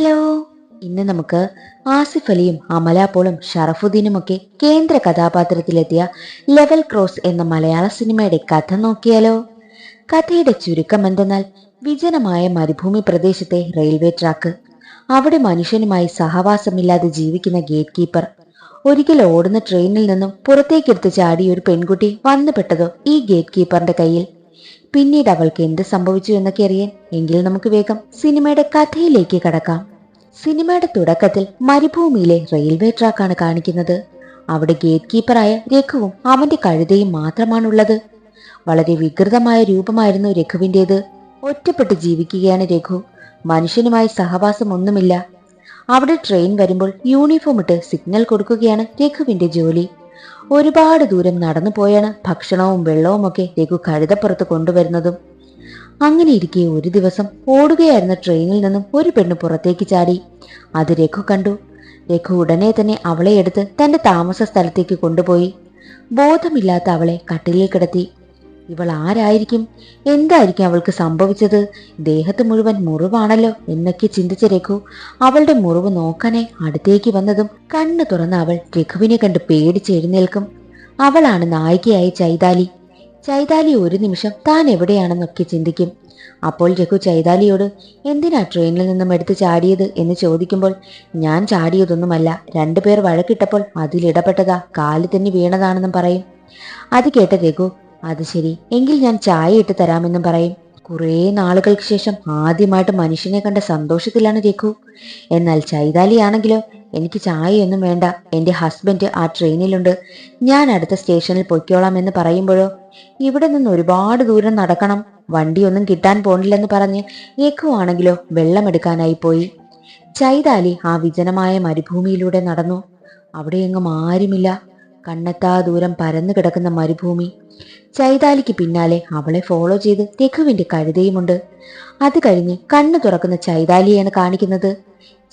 Hello. ഇന്ന് നമുക്ക് ആസിഫ് അലിയും അമല പോളും ഷറഫുദ്ദീനുമൊക്കെ കേന്ദ്ര കഥാപാത്രത്തിലെത്തിയ ലെവൽ ക്രോസ് എന്ന മലയാള സിനിമയുടെ കഥ നോക്കിയാലോ? കഥയുടെ ചുരുക്കം എന്തെന്നാൽ വിജനമായ മരുഭൂമി പ്രദേശത്തെ റെയിൽവേ ട്രാക്ക്. അവിടെ മനുഷ്യനുമായി സഹവാസമില്ലാതെ ജീവിക്കുന്ന ഗേറ്റ് കീപ്പർ. ഒരിക്കൽ ഓടുന്ന ട്രെയിനിൽ നിന്നും പുറത്തേക്കെടുത്ത് ചാടിയ ഒരു പെൺകുട്ടി വന്നുപെട്ടതോ ഈ ഗേറ്റ് കീപ്പറിന്റെ കയ്യിൽ. പിന്നീട് അവൾക്ക് എന്ത് സംഭവിച്ചു എന്നൊക്കെ അറിയാൻ എങ്കിൽ നമുക്ക് വേഗം സിനിമയുടെ കഥയിലേക്ക് കടക്കാം. സിനിമയുടെ തുടക്കത്തിൽ മരുഭൂമിയിലെ റെയിൽവേ ട്രാക്കാണ് കാണിക്കുന്നത്. അവിടെ ഗേറ്റ് കീപ്പറായ രഘുവും അവന്റെ കഴുതയും മാത്രമാണുള്ളത്. വളരെ വികൃതമായ രൂപമായിരുന്നു രഘുവിന്റെത് ഒറ്റപ്പെട്ട് ജീവിക്കുകയാണ് രഘു. മനുഷ്യനുമായി സഹവാസമൊന്നുമില്ല. അവിടെ ട്രെയിൻ വരുമ്പോൾ യൂണിഫോം ഇട്ട് സിഗ്നൽ കൊടുക്കുകയാണ് രഘുവിന്റെ ജോലി. ഒരുപാട് ദൂരം നടന്നു പോയാണ് ഭക്ഷണവും വെള്ളവും ഒക്കെ രഘു കഴുതപ്പുറത്ത് കൊണ്ടുവരുന്നതും. അങ്ങനെ ഇരിക്കെ ഒരു ദിവസം ഓടുകയായിരുന്ന ട്രെയിനിൽ നിന്നും ഒരു പെണ്ണ് പുറത്തേക്ക് ചാടി. അത് രഘു കണ്ടു. രഘു ഉടനെ തന്നെ അവളെ എടുത്ത് തന്റെ താമസ സ്ഥലത്തേക്ക് കൊണ്ടുപോയി. ബോധമില്ലാത്ത അവളെ കട്ടിലിൽ കിടത്തി. ഇവൾ ആരായിരിക്കും? എന്തായിരിക്കും അവൾക്ക് സംഭവിച്ചത്? ദേഹത്ത് മുഴുവൻ മുറിവാണല്ലോ എന്നൊക്കെ ചിന്തിച്ച രഘു അവളുടെ മുറിവ് നോക്കാനെ അടുത്തേക്ക് വന്നതും കണ്ണു തുറന്ന അവൾ രഘുവിനെ കണ്ട് പേടിച്ചെഴുന്നേൽക്കും അവളാണ് നായികയായ ചൈതാലി. ചൈതാലി ഒരു നിമിഷം താൻ എവിടെയാണെന്നൊക്കെ ചിന്തിക്കും. അപ്പോൾ രഘു ചൈതാലിയോട് എന്തിനാ ട്രെയിനിൽ നിന്നും എടുത്ത് ചാടിയത്? എന്ന് ചോദിക്കുമ്പോൾ ഞാൻ ചാടിയതൊന്നുമല്ല. രണ്ടുപേർ വഴക്കിട്ടപ്പോൾ അതിലിടപെട്ടതാ കാൽ തന്നെ വീണതാണെന്നും പറയും. അത് കേട്ട രഘു അത് ശരി. എങ്കിൽ ഞാൻ ചായ ഇട്ട് തരാമെന്നും പറയും. കുറേ നാളുകൾക്ക് ശേഷം ആദ്യമായിട്ട് മനുഷ്യനെ കണ്ട സന്തോഷത്തിലാണ് രഘു. എന്നാൽ ചൈതാലിയാണെങ്കിലോ എനിക്ക് ചായയൊന്നും വേണ്ട. എന്റെ ഹസ്ബൻഡ് ആ ട്രെയിനിലുണ്ട്. ഞാൻ അടുത്ത സ്റ്റേഷനിൽ പൊയ്ക്കോളാം എന്ന് പറയുമ്പോഴോ ഇവിടെ നിന്ന് ഒരുപാട് ദൂരം നടക്കണം. വണ്ടിയൊന്നും കിട്ടാൻ പോണില്ലെന്ന് പറഞ്ഞ് രഘു ആണെങ്കിലോ വെള്ളമെടുക്കാനായി പോയി. ചൈതാലി ആ വിജനമായ മരുഭൂമിയിലൂടെ നടന്നു. അവിടെയെങ്ങും ആരുമില്ല. കണ്ണെത്താ ദൂരം പരന്നു കിടക്കുന്ന മരുഭൂമി. ചൈതാലിക്ക് പിന്നാലെ അവളെ ഫോളോ ചെയ്ത് രഘുവിന്റെ കഴുതയുമുണ്ട്. അത് കഴിഞ്ഞ് കണ്ണു തുറക്കുന്ന ചൈതാലിയാണ് കാണിക്കുന്നത്.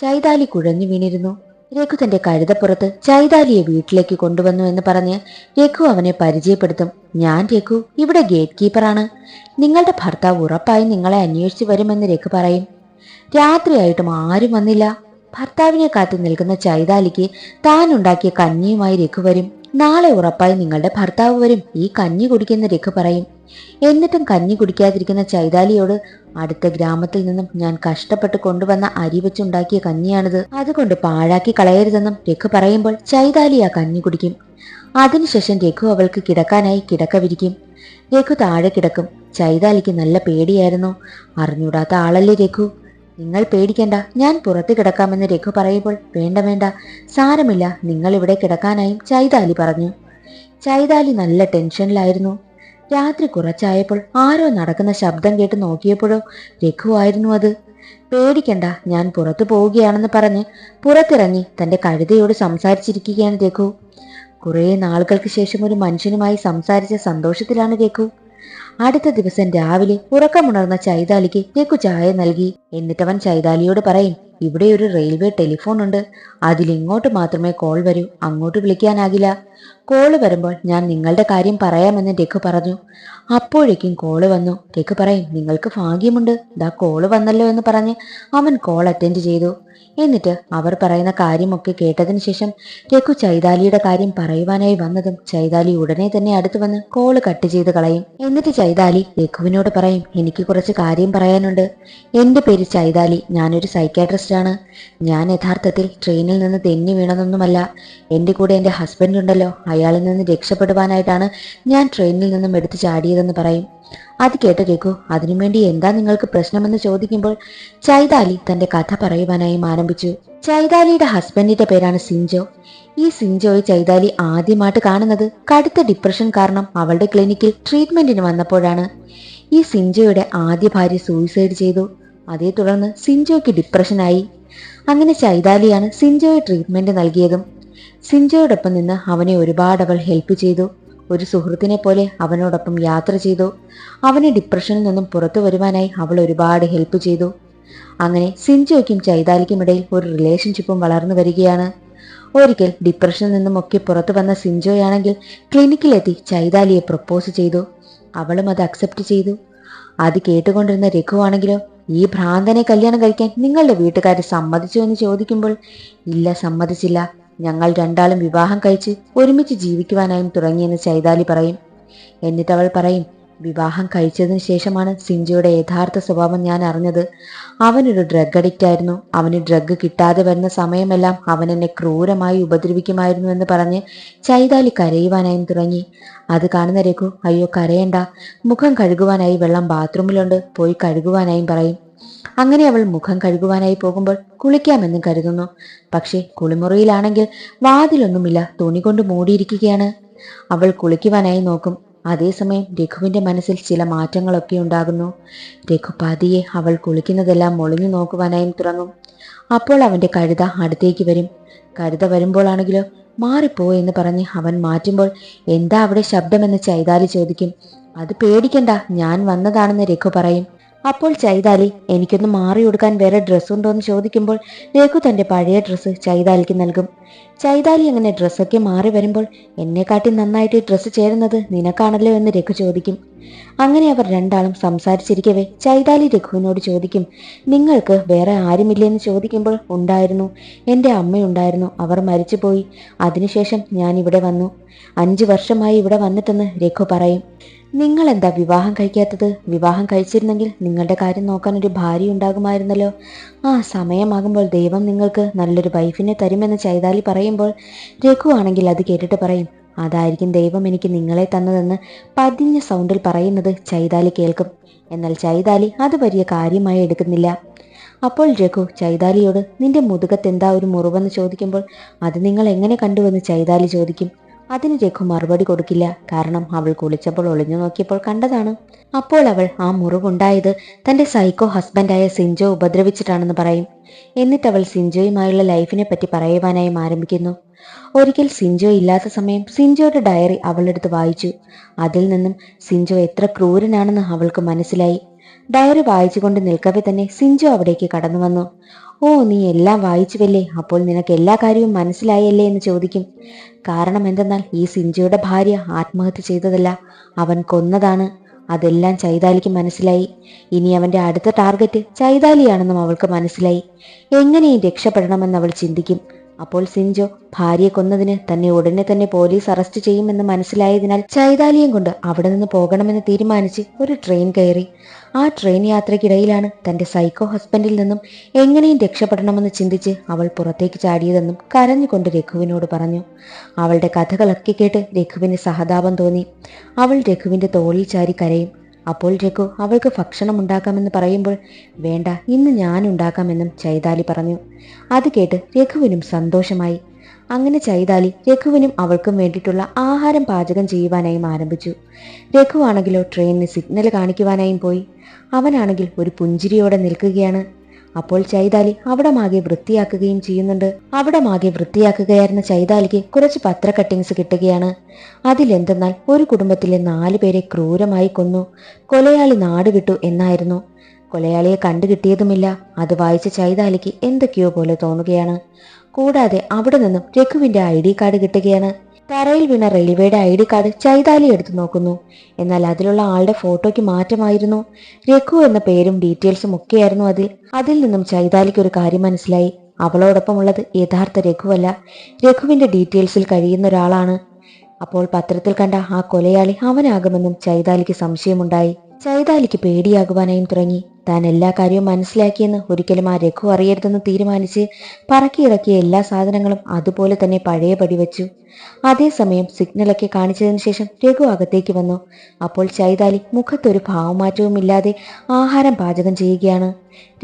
ചൈതാലി കുഴഞ്ഞു വീണിരുന്നു. രഘു തന്റെ കഴുതപ്പുറത്ത് ചൈതാലിയെ വീട്ടിലേക്ക് കൊണ്ടുവന്നു എന്ന് പറഞ്ഞ് രഘു അവനെ പരിചയപ്പെടുത്തും. ഞാൻ രഘു ഇവിടെ ഗേറ്റ് കീപ്പറാണ് നിങ്ങളുടെ ഭർത്താവ് ഉറപ്പായി നിങ്ങളെ അന്വേഷിച്ചു വരുമെന്ന് രഘു പറയും. രാത്രിയായിട്ടും ആരും വന്നില്ല. ഭർത്താവിനെ കാത്തു നിൽക്കുന്ന ചൈതാലിക്ക് താൻ ഉണ്ടാക്കിയ കഞ്ഞിയുമായി രഘു വരും. നാളെ ഉറപ്പായി നിങ്ങളുടെ ഭർത്താവ് വരും. ഈ കഞ്ഞി കുടിക്കുന്ന രഘു പറയും. എന്നിട്ടും കഞ്ഞി കുടിക്കാതിരിക്കുന്ന ചൈതാലിയോട് അടുത്ത ഗ്രാമത്തിൽ നിന്നും ഞാൻ കഷ്ടപ്പെട്ട് കൊണ്ടുവന്ന അരി വെച്ചുണ്ടാക്കിയ കഞ്ഞിയാണിത്. അതുകൊണ്ട് പാഴാക്കി കളയരുതെന്നും രഘു പറയുമ്പോൾ ചൈതാലി ആ കഞ്ഞി കുടിക്കും. അതിനുശേഷം രഘു അവൾക്ക് കിടക്കാനായി കിടക്ക വിരിക്കും. രഘു താഴെ കിടക്കും. ചൈതാലിക്ക് നല്ല പേടിയായിരുന്നു. അറിഞ്ഞൂടാത്ത ആളല്ലേ രഘു? നിങ്ങൾ പേടിക്കണ്ട. ഞാൻ പുറത്ത് കിടക്കാമെന്ന് രഘു പറയുമ്പോൾ വേണ്ട വേണ്ട. സാരമില്ല. നിങ്ങൾ ഇവിടെ കിടക്കാനായും ചൈതാലി പറഞ്ഞു. ചൈതാലി നല്ല ടെൻഷനിലായിരുന്നു. രാത്രി കുറച്ചായപ്പോൾ ആരോ നടക്കുന്ന ശബ്ദം കേട്ട് നോക്കിയപ്പോഴോ രഘുവായിരുന്നു അത്. പേടിക്കണ്ട. ഞാൻ പുറത്തു പോവുകയാണെന്ന് പറഞ്ഞ് പുറത്തിറങ്ങി തന്റെ കഴുതയോട് സംസാരിച്ചിരിക്കുകയാണ് രഘു. കുറേ നാളുകൾക്ക് ശേഷം ഒരു മനുഷ്യനുമായി സംസാരിച്ച സന്തോഷത്തിലാണ് രഘു. അടുത്ത ദിവസം രാവിലെ ഉറക്കമുണർന്ന ചൈതാലിക്ക് രഘു ചായ നൽകി. എന്നിട്ടവൻ ചൈതാലിയോട് പറയും ഇവിടെ ഒരു റെയിൽവേ ടെലിഫോൺ ഉണ്ട്. അതിലിങ്ങോട്ട് മാത്രമേ കോൾ വരൂ. അങ്ങോട്ട് വിളിക്കാനാകില്ല. കോൾ വരുമ്പോൾ ഞാൻ നിങ്ങളുടെ കാര്യം പറയാമെന്ന് രഘു പറഞ്ഞു. അപ്പോഴേക്കും കോൾ വന്നു. രഘു പറയും നിങ്ങൾക്ക് ഭാഗ്യമുണ്ട്. ദാ കോൾ വന്നല്ലോ എന്ന് പറഞ്ഞ് അവൻ കോൾ അറ്റൻഡ് ചെയ്തു. എന്നിട്ട് അവർ പറയുന്ന കാര്യമൊക്കെ കേട്ടതിന് ശേഷം രഘു ചൈതാലിയുടെ കാര്യം പറയുവാനായി വന്നതും ചൈതാലി ഉടനെ തന്നെ അടുത്തു വന്ന് കോൾ കട്ട് ചെയ്ത് കളയും. എന്നിട്ട് ചൈതാലി രഘുവിനോട് പറയും എനിക്ക് കുറച്ച് കാര്യം പറയാനുണ്ട്. എന്റെ പേര് ചൈതാലി. ഞാനൊരു സൈക്കാട്രിസ്റ്റാണ് ഞാൻ യഥാർത്ഥത്തിൽ ട്രെയിനിൽ നിന്ന് തെന്നി വീണതൊന്നുമല്ല. എന്റെ കൂടെ എന്റെ ഹസ്ബൻഡ് ഉണ്ടല്ലോ. അയാളിൽ നിന്ന് രക്ഷപ്പെടുവാനായിട്ടാണ് ഞാൻ ട്രെയിനിൽ നിന്നും എടുത്തു ചാടിയതെന്ന് പറയും. അത് കേട്ട രഘു അതിനുവേണ്ടി എന്താ നിങ്ങൾക്ക് പ്രശ്നമെന്ന് ചോദിക്കുമ്പോൾ ചൈതാലി തന്റെ കഥ പറയുവാനായി ആരംഭിച്ചു ചൈതാലിയുടെ ഹസ്ബൻഡിന്റെ പേരാണ് സിഞ്ചോ. ഈ സിഞ്ചോയെ ചൈതാലി ആദ്യമായിട്ട് കാണുന്നത് കടുത്ത ഡിപ്രഷൻ കാരണം അവളുടെ ക്ലിനിക്കിൽ ട്രീറ്റ്മെന്റിന് വന്നപ്പോഴാണ്. ഈ സിഞ്ചോയുടെ ആദ്യ ഭാര്യ സൂയിസൈഡ് ചെയ്തു. അതേ തുടർന്ന് സിഞ്ചോയ്ക്ക് ഡിപ്രഷനായി അങ്ങനെ ചൈതാലിയാണ് സിഞ്ചോയെ ട്രീറ്റ്മെന്റ് നൽകിയതും. സിഞ്ചോയോടൊപ്പം നിന്ന് അവനെ ഒരുപാട് അവൾ ഹെൽപ്പ് ചെയ്തു. ഒരു സുഹൃത്തിനെ പോലെ അവനോടൊപ്പം യാത്ര ചെയ്തു. അവനെ ഡിപ്രഷനിൽ നിന്നും പുറത്തു വരുവാനായി അവൾ ഒരുപാട് ഹെൽപ്പ് ചെയ്തു. അങ്ങനെ സിഞ്ചോയ്ക്കും ചൈതാലിക്കും ഇടയിൽ ഒരു റിലേഷൻഷിപ്പും വളർന്നു വരികയാണ്. ഒരിക്കൽ ഡിപ്രഷനിൽ നിന്നും ഒക്കെ പുറത്തു വന്ന സിഞ്ചോയാണെങ്കിൽ ക്ലിനിക്കിലെത്തി ചൈതാലിയെ പ്രപ്പോസ് ചെയ്തു. അവളും അത് അക്സെപ്റ്റ് ചെയ്തു. അത് കേട്ടുകൊണ്ടിരുന്ന രഘുവാണെങ്കിലോ ഈ ഭ്രാന്തനെ കല്യാണം കഴിക്കാൻ നിങ്ങളുടെ വീട്ടുകാർ സമ്മതിച്ചു എന്ന് ചോദിക്കുമ്പോൾ ഇല്ല സമ്മതിച്ചില്ല. ഞങ്ങൾ രണ്ടാളും വിവാഹം കഴിച്ച് ഒരുമിച്ച് ജീവിക്കുവാനായും തുടങ്ങിയെന്ന് ചൈതാലി പറയും. എന്നിട്ട് അവൾ പറയും വിവാഹം കഴിച്ചതിന് ശേഷമാണ് സിഞ്ചിയുടെ യഥാർത്ഥ സ്വഭാവം ഞാൻ അറിഞ്ഞത്. അവനൊരു ഡ്രഗ് അഡിക്റ്റ് ആയിരുന്നു. അവന് ഡ്രഗ് കിട്ടാതെ വരുന്ന സമയമെല്ലാം അവൻ എന്നെ ക്രൂരമായി ഉപദ്രവിക്കുമായിരുന്നു എന്ന് പറഞ്ഞ് ചൈതാലി കരയുവാനായും തുടങ്ങി. അത് കാണുന്ന രഘു അയ്യോ കരയണ്ട. മുഖം കഴുകുവാനായി വെള്ളം ബാത്റൂമിലുണ്ട്. പോയി കഴുകുവാനായും പറയും. അങ്ങനെ അവൾ മുഖം കഴുകുവാനായി പോകുമ്പോൾ കുളിക്കാമെന്നും കരുതുന്നു. പക്ഷേ കുളിമുറിയിലാണെങ്കിൽ വാതിലൊന്നുമില്ല. തുണി കൊണ്ട് മൂടിയിരിക്കുകയാണ്. അവൾ കുളിക്കുവാനായി നോക്കും. അതേസമയം രഘുവിന്റെ മനസ്സിൽ ചില മാറ്റങ്ങളൊക്കെ ഉണ്ടാകുന്നു. രഘു പതിയെ അവൾ കുളിക്കുന്നതെല്ലാം ഒളിഞ്ഞു നോക്കുവാനായും തുടങ്ങും. അപ്പോൾ അവന്റെ കഴുത അടുത്തേക്ക് വരും. കഴുത വരുമ്പോഴാണെങ്കിലോ മാറിപ്പോ എന്ന് പറഞ്ഞ് അവൻ മാറ്റുമ്പോൾ എന്താ അവിടെ ശബ്ദമെന്ന് ചൈതാലി ചോദിക്കും. അത് പേടിക്കണ്ട ഞാൻ വന്നതാണെന്ന് രഘു പറയും. അപ്പോൾ ചൈതാലി എനിക്കൊന്ന് മാറി കൊടുക്കാൻ വേറെ ഡ്രസ്സ് ഉണ്ടോ എന്ന് ചോദിക്കുമ്പോൾ രഘു തന്റെ പഴയ ഡ്രസ്സ് ചൈതാലിക്ക് നൽകും. ചൈതാലി അങ്ങനെ ഡ്രസ്സൊക്കെ മാറി വരുമ്പോൾ എന്നെക്കാട്ടി നന്നായിട്ട് ഡ്രസ്സ് ചേരുന്നത് നിനക്കാണല്ലോ എന്ന് രഘു ചോദിക്കും. അങ്ങനെ അവർ രണ്ടാളും സംസാരിച്ചിരിക്കവേ ചൈതാലി രഘുവിനോട് ചോദിക്കും നിങ്ങൾക്ക് വേറെ ആരുമില്ലെന്ന് ചോദിക്കുമ്പോൾ ഉണ്ടായിരുന്നു? എന്റെ അമ്മയുണ്ടായിരുന്നു അവർ മരിച്ചുപോയി. അതിനുശേഷം ഞാൻ ഇവിടെ വന്നു. അഞ്ചു വർഷമായി ഇവിടെ വന്നിട്ടെന്ന് രഘു പറയും. നിങ്ങൾ എന്താ വിവാഹം കഴിക്കാത്തത്? വിവാഹം കഴിച്ചിരുന്നെങ്കിൽ നിങ്ങളുടെ കാര്യം നോക്കാൻ ഒരു ഭാര്യ ഉണ്ടാകുമായിരുന്നല്ലോ. ആ സമയമാകുമ്പോൾ ദൈവം നിങ്ങൾക്ക് നല്ലൊരു വൈഫിനെ തരുമെന്ന് ചൈതാലി പറയുമ്പോൾ രഘു ആണെങ്കിൽ അത് കേട്ടിട്ട് പറയും അതായിരിക്കും ദൈവം എനിക്ക് നിങ്ങളെ തന്നതെന്ന് പതിഞ്ഞ സൗണ്ടിൽ പറയുന്നത് ചൈതാലി കേൾക്കും. എന്നാൽ ചൈതാലി അത് വലിയ കാര്യമായി എടുക്കുന്നില്ല. അപ്പോൾ രഘു ചൈതാലിയോട് നിന്റെ മുതുകത്തെന്താ ഒരു മുറിവെന്ന് ചോദിക്കുമ്പോൾ അത് നിങ്ങൾ എങ്ങനെ കണ്ടുവെന്ന് ചൈതാലി ചോദിക്കും. അതിന് രഘു മറുപടി കൊടുക്കില്ല. കാരണം അവൾ കുളിച്ചപ്പോൾ ഒളിഞ്ഞു നോക്കിയപ്പോൾ കണ്ടതാണ്. അപ്പോൾ അവൾ ആ മുറിവുണ്ടായത് തന്റെ സൈക്കോ ഹസ്ബൻഡായ സിൻജോ ഉപദ്രവിച്ചിട്ടാണെന്ന് പറയും. എന്നിട്ട് അവൾ സിഞ്ചോയുമായുള്ള ലൈഫിനെ പറ്റി പറയുവാനായും ആരംഭിക്കുന്നു. ഒരിക്കൽ സിൻജോ ഇല്ലാത്ത സമയം സിൻജോയുടെ ഡയറി അവളെടുത്ത് വായിച്ചു. അതിൽ നിന്നും സിൻജോ എത്ര ക്രൂരനാണെന്ന് അവൾക്ക് മനസ്സിലായി. ഡയറി വായിച്ചുകൊണ്ട് നിൽക്കവെ തന്നെ സിഞ്ചോ അവിടേക്ക് കടന്നു വന്നു. ഓ നീ എല്ലാം വായിച്ചുവല്ലേ? അപ്പോൾ നിനക്ക് എല്ലാ കാര്യവും മനസ്സിലായല്ലേ? എന്ന് ചോദിക്കും. കാരണം എന്തെന്നാൽ ഈ സിഞ്ചിയുടെ ഭാര്യ ആത്മഹത്യ ചെയ്തതല്ല. അവൻ കൊന്നതാണ്. അതെല്ലാം ചൈതാലിക്ക് മനസ്സിലായി. ഇനി അവന്റെ അടുത്ത ടാർഗറ്റ് ചൈതാലിയാണെന്നും അവൾക്ക് മനസ്സിലായി. എങ്ങനെയും രക്ഷപ്പെടണമെന്ന് അവൾ ചിന്തിക്കും. അപ്പോൾ സിഞ്ചോ ഭാര്യയെ കൊന്നതിന് തന്നെ ഉടനെ തന്നെ പോലീസ് അറസ്റ്റ് ചെയ്യുമെന്ന് മനസ്സിലായതിനാൽ ചൈതാലിയും കൊണ്ട് അവിടെ നിന്ന് പോകണമെന്ന് തീരുമാനിച്ച് ഒരു ട്രെയിൻ കയറി. ആ ട്രെയിൻ യാത്രയ്ക്കിടയിലാണ് തന്റെ സൈക്കോ ഹസ്ബൻഡിൽ നിന്നും എങ്ങനെയും രക്ഷപ്പെടണമെന്ന് ചിന്തിച്ച് അവൾ പുറത്തേക്ക് ചാടിയതെന്നും കരഞ്ഞുകൊണ്ട് രഘുവിനോട് പറഞ്ഞു. അവളുടെ കഥകളൊക്കെ കേട്ട് രഘുവിന് സഹതാപം തോന്നി. അവൾ രഘുവിന്റെ തോളിൽ ചാരി കരയും. അപ്പോൾ രഘു അവൾക്ക് ഭക്ഷണം ഉണ്ടാക്കാമെന്ന് പറയുമ്പോൾ വേണ്ട ഇന്ന് ഞാൻ ഉണ്ടാക്കാമെന്നും ചൈതാലി പറഞ്ഞു. അത് കേട്ട് രഘുവിനും സന്തോഷമായി. അങ്ങനെ ചൈതാലി രഘുവിനും അവൾക്കും വേണ്ടിയിട്ടുള്ള ആഹാരം പാചകം ചെയ്യുവാനായും ആരംഭിച്ചു. രഘുവാണെങ്കിലോ ട്രെയിനിന് സിഗ്നൽ കാണിക്കുവാനായും പോയി. അവനാണെങ്കിൽ ഒരു പുഞ്ചിരിയോടെ നിൽക്കുകയാണ്. അപ്പോൾ ചൈതാലി അവിടമാകെ വൃത്തിയാക്കുകയും ചെയ്യുന്നുണ്ട്. അവിടമാകെ വൃത്തിയാക്കുകയായിരുന്ന ചൈതാലിക്ക് കുറച്ച് പത്ര കട്ടിങ്സ് കിട്ടുകയാണ്. അതിലെന്തെന്നാൽ ഒരു കുടുംബത്തിലെ നാലു പേരെ ക്രൂരമായി കൊന്നു. കൊലയാളി നാട് വിട്ടു എന്നായിരുന്നു. കൊലയാളിയെ കണ്ടുകിട്ടിയതുമില്ല. അത് വായിച്ച ചൈതാലിക്ക് എന്തൊക്കെയോ പോലെ തോന്നുകയാണ്. കൂടാതെ അവിടെ നിന്നും രഘുവിന്റെ ഐ ഡി കാർഡ് കിട്ടുകയാണ്. തറയിൽ വീണ റെലിവയുടെ ഐ ഡി കാർഡ് ചൈതാലി എടുത്തു നോക്കുന്നു. എന്നാൽ അതിലുള്ള ആളുടെ ഫോട്ടോയ്ക്ക് മാറ്റമായിരുന്നു. രഘു എന്ന പേരും ഡീറ്റെയിൽസും ഒക്കെയായിരുന്നു അതിൽ. അതിൽ നിന്നും ചൈതാലിക്ക് ഒരു കാര്യം മനസ്സിലായി. അവളോടൊപ്പമുള്ളത് യഥാർത്ഥ രഘുവല്ല. രഘുവിന്റെ ഡീറ്റെയിൽസിൽ കഴിയുന്ന ഒരാളാണ്. അപ്പോൾ പത്രത്തിൽ കണ്ട ആ കൊലയാളി അവനാകുമെന്നും ചൈതാലിക്ക് സംശയമുണ്ടായി. ചൈതാലിക്ക് പേടിയാകുവാനായും തുടങ്ങി. താൻ എല്ലാ കാര്യവും മനസ്സിലാക്കിയെന്ന് ഒരിക്കലും ആ രഘു അറിയരുതെന്ന് തീരുമാനിച്ച് പറക്കിയിറക്കിയ എല്ലാ സാധനങ്ങളും അതുപോലെ തന്നെ പഴയപടി വെച്ചു. അതേസമയം സിഗ്നലൊക്കെ കാണിച്ചതിന് ശേഷം രഘു അകത്തേക്ക് വന്നു. അപ്പോൾ ചൈതാലി മുഖത്തൊരു ഭാവമാറ്റവുമില്ലാതെ ആഹാരം പാചകം ചെയ്യുകയാണ്.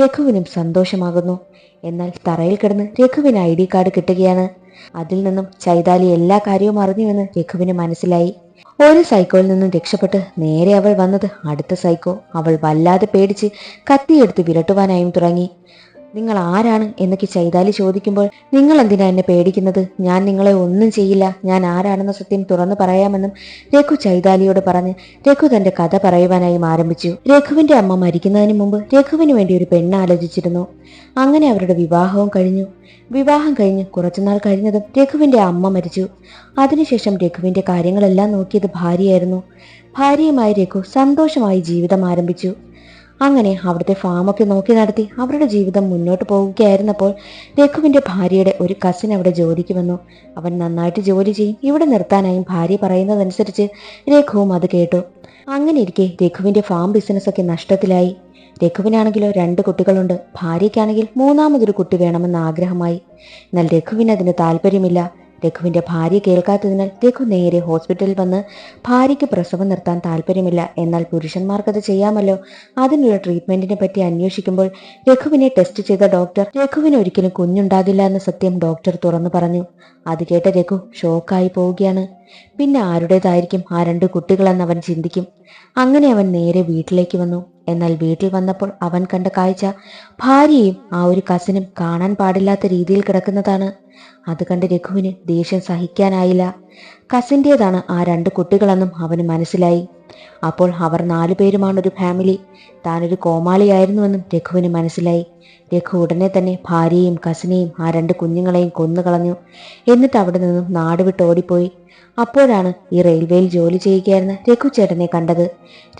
രഘുവിനും സന്തോഷമാകുന്നു. എന്നാൽ തറയിൽ കിടന്ന് രഘുവിന് ഐ ഡി കാർഡ് കിട്ടുകയാണ്. അതിൽ നിന്നും ചൈതാലി എല്ലാ കാര്യവും അറിഞ്ഞുവെന്ന് രഘുവിന് മനസ്സിലായി. ഒരു സൈക്കോയിൽ നിന്നും രക്ഷപ്പെട്ട് നേരെ അവൾ വന്നത് അടുത്ത സൈക്കോ. അവൾ വല്ലാതെ പേടിച്ച് കത്തിയെടുത്ത് വിരട്ടുവാനായും തുടങ്ങി. നിങ്ങൾ ആരാണ് എന്നൊക്കെ ചൈതാലി ചോദിക്കുമ്പോൾ നിങ്ങൾ എന്തിനാ എന്നെ പേടിക്കുന്നത്? ഞാൻ നിങ്ങളെ ഒന്നും ചെയ്യില്ല. ഞാൻ ആരാണെന്ന സത്യം തുറന്നു പറയാമെന്നും രഘു ചൈതാലിയോട് പറഞ്ഞ് രഘു തന്റെ കഥ പറയുവാനായും ആരംഭിച്ചു. രഘുവിന്റെ അമ്മ മരിക്കുന്നതിന് മുമ്പ് രഘുവിന് വേണ്ടി ഒരു പെണ്ണ് ആലോചിച്ചിരുന്നു. അങ്ങനെ അവരുടെ വിവാഹവും കഴിഞ്ഞു. വിവാഹം കഴിഞ്ഞ് കുറച്ചുനാൾ കഴിഞ്ഞതും രഘുവിന്റെ അമ്മ മരിച്ചു. അതിനുശേഷം രഘുവിന്റെ കാര്യങ്ങളെല്ലാം നോക്കിയത് ഭാര്യയായിരുന്നു. ഭാര്യയുമായി രഘു സന്തോഷമായി ജീവിതം ആരംഭിച്ചു. അങ്ങനെ അവിടുത്തെ ഫാമൊക്കെ നോക്കി നടത്തി അവരുടെ ജീവിതം മുന്നോട്ട് പോവുകയായിരുന്നപ്പോൾ രഘുവിന്റെ ഭാര്യയുടെ ഒരു കസിൻ അവിടെ ജോലിക്ക് വന്നു. അവൻ നന്നായിട്ട് ജോലി ചെയ്യും. ഇവിടെ നിർത്താനായും ഭാര്യ പറയുന്നതനുസരിച്ച് രഘുവും അത് കേട്ടു. അങ്ങനെ ഇരിക്കെ രഘുവിന്റെ ഫാം ബിസിനസ്സൊക്കെ നഷ്ടത്തിലായി. രഘുവിനാണെങ്കിലോ രണ്ട് കുട്ടികളുണ്ട്. ഭാര്യയ്ക്കാണെങ്കിൽ മൂന്നാമതൊരു കുട്ടി വേണമെന്ന് ആഗ്രഹമായി. എന്നാൽ രഘുവിന് അതിന് താല്പര്യമില്ല. രഘുവിന്റെ ഭാര്യ കേൾക്കാത്തതിനാൽ രഘു നേരെ ഹോസ്പിറ്റലിൽ വന്ന് ഭാര്യയ്ക്ക് പ്രസവം നിർത്താൻ താല്പര്യമില്ല. എന്നാൽ പുരുഷന്മാർക്കത് ചെയ്യാമല്ലോ. അതിനുള്ള ട്രീറ്റ്മെന്റിനെ പറ്റി അന്വേഷിക്കുമ്പോൾ രഘുവിനെ ടെസ്റ്റ് ചെയ്ത ഡോക്ടർ രഘുവിന് ഒരിക്കലും കുഞ്ഞുണ്ടാകില്ല എന്ന സത്യം ഡോക്ടർ തുറന്നു പറഞ്ഞു. അത് കേട്ട രഘു ഷോക്കായി പോവുകയാണ്. പിന്നെ ആരുടേതായിരിക്കും ആ രണ്ട് കുട്ടികളെന്ന് അവൻ ചിന്തിക്കും. അങ്ങനെ അവൻ നേരെ വീട്ടിലേക്ക് വന്നു. എന്നാൽ വീട്ടിൽ വന്നപ്പോൾ അവൻ കണ്ട കാഴ്ച ഭാര്യയും ആ ഒരു കസിനും കാണാൻ പാടില്ലാത്ത രീതിയിൽ കിടക്കുന്നതാണ്. അത് കണ്ട് രഘുവിന് ദേഷ്യം സഹിക്കാനായില്ല. കസിന്റേതാണ് ആ രണ്ട് കുട്ടികളെന്നും അവന് മനസ്സിലായി. അപ്പോൾ അവർ നാലുപേരുമാണ് ഒരു ഫാമിലി താനൊരു കോമാളിയായിരുന്നുവെന്നും രഘുവിന് മനസ്സിലായി. രഘു ഉടനെ തന്നെ ഭാര്യയും കസിനെയും ആ രണ്ട് കുഞ്ഞുങ്ങളെയും കൊന്നുകളഞ്ഞു. എന്നിട്ട് അവിടെ നിന്നും നാട് വിട്ട് ഓടിപ്പോയി. അപ്പോഴാണ് ഈ റെയിൽവേയിൽ ജോലി ചെയ്യുകയായിരുന്ന രഘുചേട്ടനെ കണ്ടത്.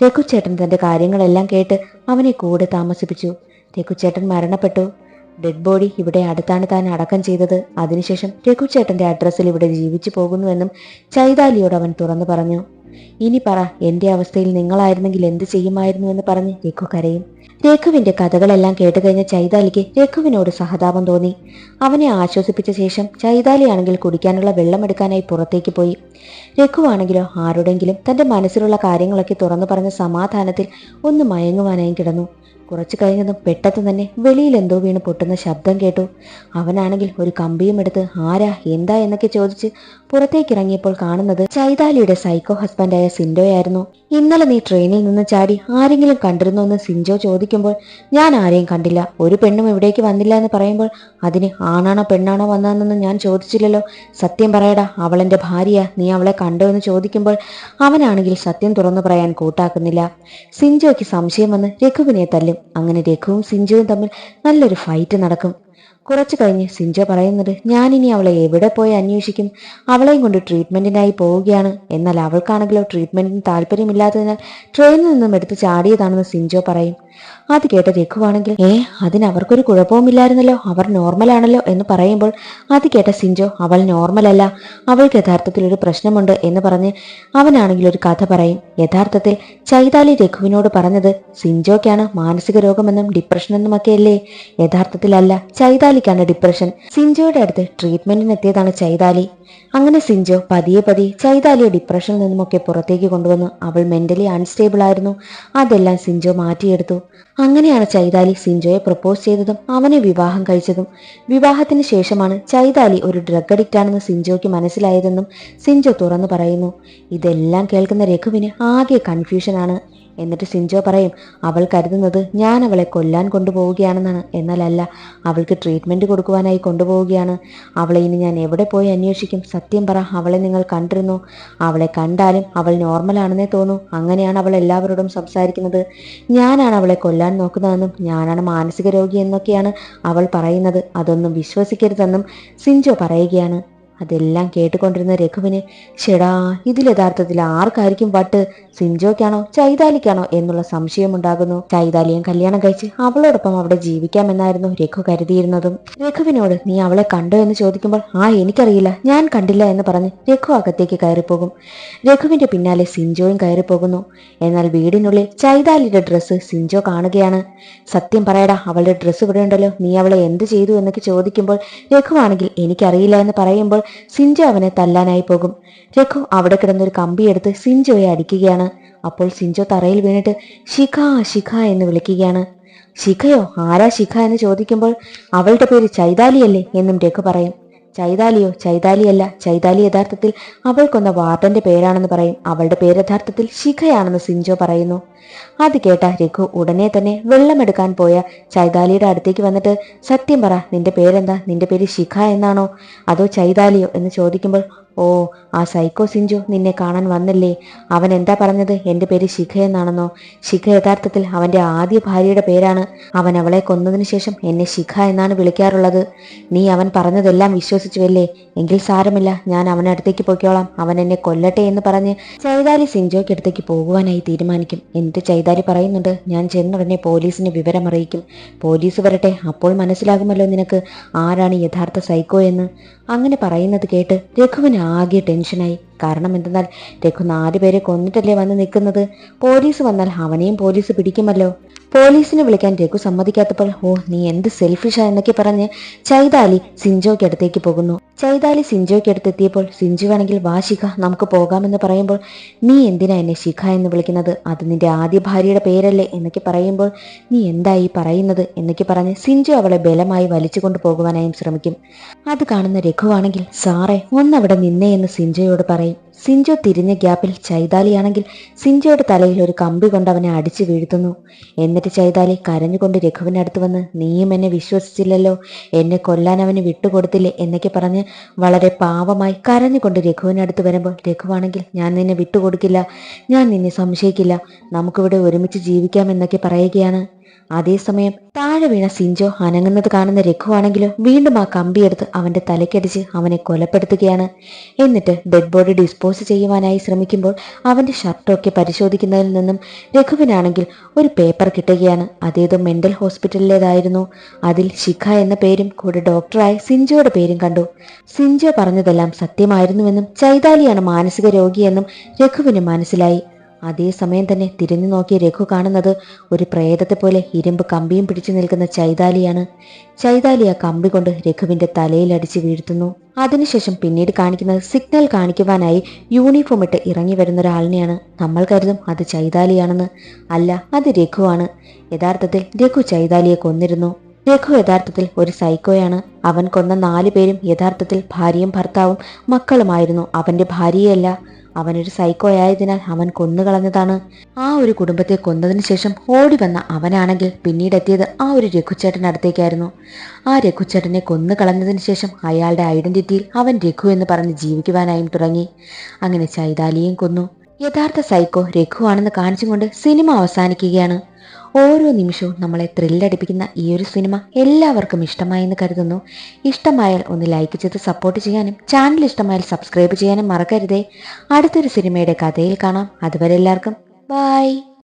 രഘുചേട്ടൻ തന്റെ കാര്യങ്ങളെല്ലാം കേട്ട് അവനെ കൂടെ താമസിപ്പിച്ചു. രഘുചേട്ടൻ മരണപ്പെട്ടു. ഡെഡ് ബോഡി ഇവിടെ അടുത്താണ് താൻ അടക്കം ചെയ്തത്. അതിനുശേഷം രഘുചേട്ടന്റെ അഡ്രസ്സിൽ ഇവിടെ ജീവിച്ചു പോകുന്നുവെന്നും ചൈതാലിയോട് അവൻ തുറന്നു പറഞ്ഞു. ഇനി പറ എന്റെ അവസ്ഥയിൽ നിങ്ങളായിരുന്നെങ്കിൽ എന്ത് ചെയ്യുമായിരുന്നു എന്ന് പറഞ്ഞ് രഘു കരയും. രഘുവിന്റെ കഥകളെല്ലാം കേട്ട് കഴിഞ്ഞ ചൈതാലിക്ക് രഘുവിനോട് സഹതാപം തോന്നി. അവനെ ആശ്വസിപ്പിച്ച ശേഷം ചൈതാലിയാണെങ്കിൽ കുടിക്കാനുള്ള വെള്ളമെടുക്കാനായി പുറത്തേക്ക് പോയി. രഘുവാണെങ്കിലോ ആരുടെങ്കിലും തന്റെ മനസ്സിലുള്ള കാര്യങ്ങളൊക്കെ തുറന്നു പറഞ്ഞ സമാധാനത്തിൽ ഒന്ന് മയങ്ങുവാനായി കിടന്നു. കുറച്ചു കഴിഞ്ഞതും പെട്ടെന്ന് തന്നെ വെളിയിൽ എന്തോ വീണ് പൊട്ടുന്ന ശബ്ദം കേട്ടു. അവനാണെങ്കിൽ ഒരു കമ്പിയും എടുത്ത് ആരാ എന്താ എന്നൊക്കെ ചോദിച്ച് പുറത്തേക്ക് ഇറങ്ങിയപ്പോൾ കാണുന്നത് ചൈതാലിയുടെ സൈക്കോ ഹസ്ബൻഡായ സിൻഡോയായിരുന്നു. ഇന്നലെ നീ ട്രെയിനിൽ നിന്ന് ചാടി ആരെങ്കിലും കണ്ടിരുന്നോ എന്ന് സിൻജോ ചോദിക്കുമ്പോൾ ഞാൻ ആരെയും കണ്ടില്ല. ഒരു പെണ്ണും ഇവിടേക്ക് വന്നില്ല എന്ന് പറയുമ്പോൾ അതിന് ആണാണോ പെണ്ണാണോ വന്നതെന്നൊന്നും ഞാൻ ചോദിച്ചില്ലല്ലോ. സത്യം പറയടാ അവളെന്റെ ഭാര്യ നീ അവളെ കണ്ടോ എന്ന് ചോദിക്കുമ്പോൾ അവനാണെങ്കിൽ സത്യം തുറന്നു പറയാൻ കൂട്ടാക്കുന്നില്ല. സിൻജോയ്ക്ക് സംശയം വന്ന് രഘുവിനെ തല്ലും അങ്ങനെ രഘുവും സിഞ്ചുവും തമ്മിൽ നല്ലൊരു ഫൈറ്റ് നടക്കും. കുറച്ചു കഴിഞ്ഞ് സിൻജോ പറയുന്നത് ഞാനിനി അവളെ എവിടെ പോയി അന്വേഷിക്കും? അവളെയും കൊണ്ട് ട്രീറ്റ്മെന്റിനായി പോവുകയാണ്. എന്നാൽ അവൾക്കാണെങ്കിലോ ട്രീറ്റ്മെന്റിന് താല്പര്യമില്ലാത്തതിനാൽ ട്രെയിനിൽ നിന്നും എടുത്ത് ചാടിയതാണെന്ന് സിൻജോ പറയും. അത് കേട്ട രഘുവാണെങ്കിൽ ഏ അതിന് അവർക്കൊരു കുഴപ്പവുമില്ലായിരുന്നല്ലോ. അവർ നോർമലാണല്ലോ എന്ന് പറയുമ്പോൾ അത് കേട്ട സിഞ്ചോ അവൾ നോർമലല്ല. അവൾക്ക് യഥാർത്ഥത്തിൽ ഒരു പ്രശ്നമുണ്ട് എന്ന് പറഞ്ഞ് അവനാണെങ്കിൽ ഒരു കഥ പറയും. യഥാർത്ഥത്തിൽ ചൈതാലി രഘുവിനോട് പറഞ്ഞത് സിഞ്ചോക്കാണ് മാനസിക രോഗമെന്നും ഡിപ്രഷനെന്നുമൊക്കെയല്ലേ? യഥാർത്ഥത്തിലല്ല ചൈതാലിക്കാണ് ഡിപ്രഷൻ. സിഞ്ചോയുടെ അടുത്ത് ട്രീറ്റ്മെന്റിന് എത്തിയതാണ് ചൈതാലി. അങ്ങനെ സിഞ്ചോ പതിയെ പതിയെ ചൈതാലിയെ ഡിപ്രഷനിൽ നിന്നുമൊക്കെ പുറത്തേക്ക് കൊണ്ടുവന്നു. അവൾ മെന്റലി അൺസ്റ്റേബിൾ ആയിരുന്നു. അതെല്ലാം സിഞ്ചോ മാറ്റിയെടുത്തു. അങ്ങനെയാണ് ചൈതാലി സിൻജോയെ പ്രപ്പോസ് ചെയ്തതും അവനെ വിവാഹം കഴിച്ചതും. വിവാഹത്തിന് ശേഷമാണ് ചൈതാലി ഒരു ഡ്രഗ് അഡിക്റ്റ് ആണെന്ന് സിൻജോയ്ക്ക് മനസ്സിലായതെന്നും സിൻജോ തുറന്നു പറയുന്നു. ഇതെല്ലാം കേൾക്കുന്ന രഘുവിന് ആകെ കൺഫ്യൂഷനാണ് എന്നിട്ട് സിഞ്ചോ പറയും അവൾ കരുതുന്നത് ഞാൻ അവളെ കൊല്ലാൻ കൊണ്ടുപോവുകയാണെന്നാണ്. എന്നാലല്ല അവൾക്ക് ട്രീറ്റ്മെന്റ് കൊടുക്കുവാനായി കൊണ്ടുപോവുകയാണ്. അവളെ ഇനി ഞാൻ എവിടെ പോയി അന്വേഷിക്കും? സത്യം പറ അവളെ നിങ്ങൾ കണ്ടിരുന്നു? അവളെ കണ്ടാലും അവൾ നോർമലാണെന്നേ തോന്നൂ. അങ്ങനെയാണ് അവൾ എല്ലാവരോടും സംസാരിക്കുന്നത്. ഞാനാണ് അവളെ കൊല്ലാൻ നോക്കുന്നതെന്നും ഞാനാണ് മാനസിക രോഗി എന്നൊക്കെയാണ് അവൾ പറയുന്നത്. അതൊന്നും വിശ്വസിക്കരുതെന്നും സിഞ്ചോ പറയുകയാണ്. അതെല്ലാം കേട്ടുകൊണ്ടിരുന്ന രഘുവിന് ഷെടാ ഇതിൽ യഥാർത്ഥത്തിൽ ആർക്കായിരിക്കും വട്ട്? സിഞ്ചോക്കാണോ ചൈതാലിക്കാണോ എന്നുള്ള സംശയമുണ്ടാകുന്നു ചൈതാലിയും കല്യാണം കഴിച്ച് അവളോടൊപ്പം അവിടെ ജീവിക്കാമെന്നായിരുന്നു രഘു കരുതിയിരുന്നതും. രഘുവിനോട് നീ അവളെ കണ്ടോ എന്ന് ചോദിക്കുമ്പോൾ ആ എനിക്കറിയില്ല. ഞാൻ കണ്ടില്ല എന്ന് പറഞ്ഞ് രഘു അകത്തേക്ക് കയറിപ്പോകും. രഘുവിന്റെ പിന്നാലെ സിഞ്ചോയും കയറിപ്പോകുന്നു. എന്നാൽ വീടിനുള്ളിൽ ചൈതാലിയുടെ ഡ്രസ്സ് സിഞ്ചോ കാണുകയാണ്. സത്യം പറയടാ അവളുടെ ഡ്രസ്സ് ഇവിടെ ഉണ്ടല്ലോ. നീ അവളെ എന്ത് ചെയ്തു എന്നൊക്കെ ചോദിക്കുമ്പോൾ രഘുവാണെങ്കിൽ എനിക്കറിയില്ല എന്ന് പറയുമ്പോൾ സിൻജോ അവനെ തല്ലാനായി പോകും. രഘു അവിടെ കിടന്നൊരു കമ്പിയെടുത്ത് സിൻജോയെ അടിക്കുകയാണ്. അപ്പോൾ സിൻജോ തറയിൽ വീണിട്ട് ശിഖ ശിഖ എന്ന് വിളിക്കുകയാണ്. ശിഖയോ ആരാ ശിഖ എന്ന് ചോദിക്കുമ്പോൾ അവളുടെ പേര് ചൈതാലിയല്ലേ എന്നും രഘു പറയും. ചൈതാലിയോ? ചൈതാലിയല്ല. ചൈതാലി യഥാർത്ഥത്തിൽ അവൾ കൊന്ന വാർഡന്റെ പേരാണെന്ന് പറയും. അവളുടെ പേര് യഥാർത്ഥത്തിൽ ശിഖയാണെന്ന് സിഞ്ചോ പറയുന്നു. അത് കേട്ട രഘു ഉടനെ തന്നെ വെള്ളമെടുക്കാൻ പോയ ചൈതാലിയുടെ അടുത്തേക്ക് വന്നിട്ട് സത്യം പറ നിന്റെ പേരെന്താ? നിന്റെ പേര് ശിഖ എന്നാണോ? അതോ ചൈതാലിയോ? എന്ന് ചോദിക്കുമ്പോൾ ഓ ആ സൈക്കോ സിഞ്ചു നിന്നെ കാണാൻ വന്നില്ലേ? അവൻ എന്താ പറഞ്ഞത്? എന്റെ പേര് ശിഖ എന്നാണെന്നോ? ശിഖ യഥാർത്ഥത്തിൽ അവന്റെ ആദ്യ ഭാര്യയുടെ പേരാണ്. അവൻ അവളെ കൊന്നതിന് ശേഷം എന്നെ ശിഖ എന്നാണ് വിളിക്കാറുള്ളത്. നീ അവൻ പറഞ്ഞതെല്ലാം വിശ്വസിച്ചുവല്ലേ? എങ്കിൽ സാരമില്ല ഞാൻ അവനടുത്തേക്ക് പോയിക്കോളാം. അവൻ എന്നെ കൊല്ലട്ടെ എന്ന് പറഞ്ഞ് ചൈതാലി സിഞ്ചോയ്ക്ക് അടുത്തേക്ക് പോകുവാനായി തീരുമാനിക്കും. എന്നിട്ട് ചൈതാലി പറയുന്നുണ്ട് ഞാൻ ചെന്നുടനെ പോലീസിന് വിവരം അറിയിക്കും പോലീസ് വരട്ടെ അപ്പോൾ മനസ്സിലാകുമല്ലോ നിനക്ക് ആരാണ് യഥാർത്ഥ സൈക്കോ എന്ന്. അങ്ങനെ പറയുന്നത് കേട്ട് രഘുവിന് ആകെ ടെൻഷനായി കാരണം എന്തെന്നാൽ രഘു നാല് പേരെ കൊന്നിട്ടല്ലേ വന്ന് നിൽക്കുന്നത്? പോലീസ് വന്നാൽ അവനെയും പോലീസ് പിടിക്കുമല്ലോ. പോലീസിനെ വിളിക്കാൻ രഘു സമ്മതിക്കാത്തപ്പോൾ ഓ നീ എന്ത് സെൽഫിഷാ എന്നൊക്കെ പറഞ്ഞ് ചൈതാലി സിഞ്ചോയ്ക്ക് അടുത്തേക്ക് പോകുന്നു. ചൈതാലി സിഞ്ചോയ്ക്ക് അടുത്തെത്തിയപ്പോൾ സിഞ്ചു വേണമെങ്കിൽ വാ ശിഖ നമുക്ക് പോകാമെന്ന് പറയുമ്പോൾ നീ എന്തിനാ എന്നെ ശിഖ എന്ന് വിളിക്കുന്നത്? അത് നിന്റെ ആദ്യ ഭാര്യയുടെ പേരല്ലേ എന്നൊക്കെ പറയുമ്പോൾ നീ എന്തായി പറയുന്നത്? എന്നൊക്കെ പറഞ്ഞ് സിഞ്ചു അവളെ ബലമായി വലിച്ചു കൊണ്ടുപോകുവാനായും ശ്രമിക്കും. അത് കാണുന്ന രഘുവാണെങ്കിൽ സാറേ ഒന്നവിടെ നിന്നേ എന്ന് സിഞ്ചോയോട് പറയും. സിഞ്ചോ തിരിഞ്ഞ ഗ്യാപ്പിൽ ചൈതാലിയാണെങ്കിൽ സിഞ്ചോയുടെ തലയിൽ ഒരു കമ്പി കൊണ്ട് അവനെ അടിച്ചു വീഴ്ത്തുന്നു. എന്നിട്ട് ചൈതാലി കരഞ്ഞുകൊണ്ട് രഘുവിനടുത്ത് വന്ന് നീയും എന്നെ വിശ്വസിച്ചില്ലല്ലോ. എന്നെ കൊല്ലാൻ അവന് വിട്ടുകൊടുത്തില്ലേ? എന്നൊക്കെ പറഞ്ഞ് വളരെ പാവമായി കരഞ്ഞുകൊണ്ട് രഘുവിനടുത്ത് വരുമ്പോൾ രഘുവാണെങ്കിൽ ഞാൻ നിന്നെ വിട്ടുകൊടുക്കില്ല. ഞാൻ നിന്നെ സംശയിക്കില്ല. നമുക്കിവിടെ ഒരുമിച്ച് ജീവിക്കാം എന്നൊക്കെ പറയുകയാണ്. അതേസമയം താഴെ വീണ സിഞ്ചോ അനങ്ങുന്നത് കാണുന്ന രഘുവാണെങ്കിലോ വീണ്ടും ആ കമ്പിയെടുത്ത് അവന്റെ തലക്കടിച്ച് അവനെ കൊലപ്പെടുത്തുകയാണ്. എന്നിട്ട് ഡെഡ് ബോഡി ഡിസ്പോസ് ചെയ്യുവാനായി ശ്രമിക്കുമ്പോൾ അവന്റെ ഷർട്ടൊക്കെ പരിശോധിക്കുന്നതിൽ നിന്നും രഘുവിനാണെങ്കിൽ ഒരു പേപ്പർ കിട്ടുകയാണ്. അതേതോ മെന്റൽ ഹോസ്പിറ്റലിലേതായിരുന്നു അതിൽ ശിഖ എന്ന പേരും കൂടെ ഡോക്ടറായ സിഞ്ചോയുടെ പേരും കണ്ടു. സിഞ്ചോ പറഞ്ഞതെല്ലാം സത്യമായിരുന്നുവെന്നും ചൈതാലിയാണ് മാനസിക രോഗിയെന്നും രഘുവിന് മനസ്സിലായി. അതേസമയം തന്നെ തിരിഞ്ഞു നോക്കിയ രഘു കാണുന്നത് ഒരു പ്രേതത്തെ പോലെ ഇരുമ്പ് കമ്പിയും പിടിച്ചു നിൽക്കുന്ന ചൈതാലിയാണ്. ചൈതാലി ആ കമ്പി കൊണ്ട് രഘുവിന്റെ തലയിൽ അടിച്ചു വീഴ്ത്തുന്നു. അതിനുശേഷം പിന്നീട് കാണിക്കുന്നത് സിഗ്നൽ കാണിക്കുവാനായി യൂണിഫോം ഇട്ട് ഇറങ്ങി വരുന്ന ഒരാളിനെയാണ് നമ്മൾ കരുതും. അത് ചൈതാലിയാണെന്ന്. അല്ല അത് രഘുവാണ്. യഥാർത്ഥത്തിൽ രഘു ചൈതാലിയെ കൊന്നിരുന്നു. രഘു യഥാർത്ഥത്തിൽ ഒരു സൈക്കോയാണ്. അവൻ കൊന്ന നാലു പേരും യഥാർത്ഥത്തിൽ ഭാര്യയും ഭർത്താവും മക്കളുമായിരുന്നു. അവന്റെ ഭാര്യയല്ല അവനൊരു സൈക്കോ ആയതിനാൽ അവൻ കൊന്നുകളഞ്ഞതാണ്. ആ ഒരു കുടുംബത്തെ കൊന്നതിന് ശേഷം ഓടി വന്ന അവനാണെങ്കിൽ പിന്നീട് എത്തിയത് ആ ഒരു രഘുച്ചേട്ടനടുത്തേക്കായിരുന്നു ആ രഘുച്ചേട്ടനെ കൊന്നുകളഞ്ഞതിന് ശേഷം അയാളുടെ ഐഡന്റിറ്റിയിൽ അവൻ രഘു എന്ന് പറഞ്ഞ് ജീവിക്കുവാനായും തുടങ്ങി. അങ്ങനെ ചൈതാലിയും കൊന്നു. യഥാർത്ഥ സൈക്കോ രഘുവാണെന്ന് കാണിച്ചുകൊണ്ട് സിനിമ അവസാനിക്കുകയാണ്. ഓരോ നിമിഷവും നമ്മളെ ത്രില്ലടിപ്പിക്കുന്ന ഈ ഒരു സിനിമ എല്ലാവർക്കും ഇഷ്ടമായെന്ന് കരുതുന്നു. ഇഷ്ടമായാൽ ഒന്ന് ലൈക്ക് ചെയ്ത് സപ്പോർട്ട് ചെയ്യാനും ചാനൽ ഇഷ്ടമായാൽ സബ്സ്ക്രൈബ് ചെയ്യാനും മറക്കരുതേ. അടുത്തൊരു സിനിമയുടെ കഥയിൽ കാണാം. അതുവരെ എല്ലാവർക്കും ബൈ